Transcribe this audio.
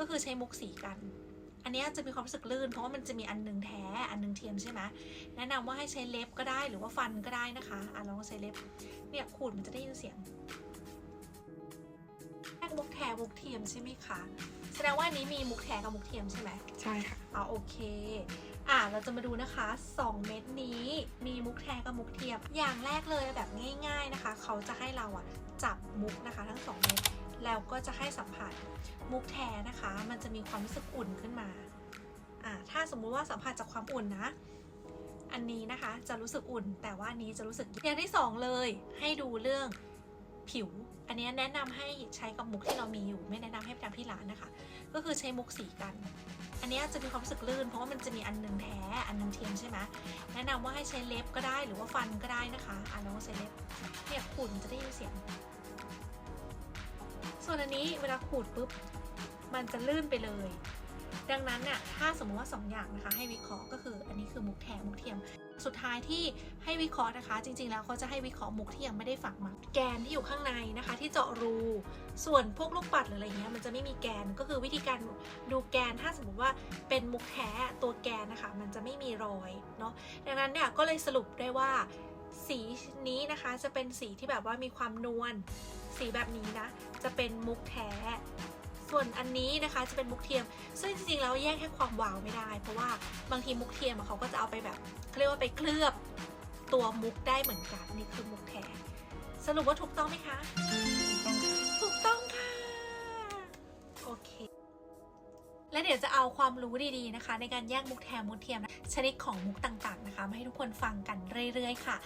ก็คือใช้มุกสีกัน อันเนี้ยจะมีความรู้สึกลื่น เพราะว่ามันจะมีอันหนึงแท้ อันหนึงเทียมใช่ไหมแนะนำว่าให้ใช้เล็บก็ได้หรือว่าฟันก็ได้นะคะอะลองใช้เล็บ เนี่ยขูดมันจะได้ยินเสียงแยกมุกแท้มุกเทียมใช่ไหมคะแสดงว่าอันนี้มีมุกแท้กับมุกเทียมใช่ไหมใช่ค่ะอ่าโอเคอ่าเราจะมาดูนะคะ 2 เม็ดนี้มีมุกแท้กับมุกเทียม อย่างแรกเลยแบบง่าย ๆนะคะ เขาจะให้เราอะจับมุกนะคะ ทั้ง 2 เม็ด แล้วก็จะให้สัมผัสมุกแท้นะคะ มันจะมีความรู้สึกอุ่นขึ้นมาอ่าถ้าสมมุติว่าสัมผัสจากความอุ่นนะ อันนี้นะคะจะรู้สึกอุ่น แต่ว่านี้จะรู้สึกอย่างที่สองเลย ให้ดูเรื่องผิว อันนี้แนะนำให้ใช้กับมุกที่เรามีอยู่ ไม่แนะนำให้ไปทำที่ร้านนะคะ ก็คือใช้มุกสีกัน อันนี้จะมีความรู้สึกลื่น เพราะว่ามันจะมีอันหนึงแท้อันหนึงเทียมใช่ไหมแนะนำว่าให้ใช้เล็บก็ได้หรือว่าฟันก็ได้นะคะอะลองใช้เล็บเนี่ยขูดมันจะได้ยินเสียง นี้เวลาขูดปุ๊บ มันจะลื่นไปเลย ดังนั้นน่ะถ้าสมมติว่า 2 อย่างนะคะ ให้วิเคราะห์ก็คืออันนี้คือมุกแท้มุกเทียม สุดท้ายที่ให้วิเคราะห์นะคะ จริง ๆ แล้วเขาจะให้วิเคราะห์มุกที่ยังไม่ได้ฝังมาแกนที่อยู่ข้างในนะคะ ที่เจาะรูส่วนพวกลูกปัดหรืออะไรเงี้ยมันจะไม่มีแกนก็คือวิธีการดูแกนถ้าสมมติว่าเป็นมุกแท้ตัวแกนนะคะ มันจะไม่มีรอยเนาะดังนั้นเนี่ยก็เลยสรุปได้ว่า สีนี้นะคะจะเป็นสีที่แบบว่ามีความนวล สีแบบนี้นะ จะเป็นมุกแท้ ส่วนอันนี้นะคะจะเป็นมุกเทียม ซึ่งจริงๆแล้วแยกแค่ความวาวไม่ได้ เพราะว่าบางทีมุกเทียมเขาก็จะเอาไปแบบเขาเรียกว่าไปเคลือบตัวมุกได้เหมือนกันนี่คือมุกแท้ สรุปว่าถูกต้องไหมคะ และเดี๋ยวจะเอาความรู้ดีๆนะคะ ในการแยกมุกแท้มุกเทียมนะชนิดของมุกต่างๆนะคะมาให้ทุกคนฟังกันเรื่อยๆ ค่ะ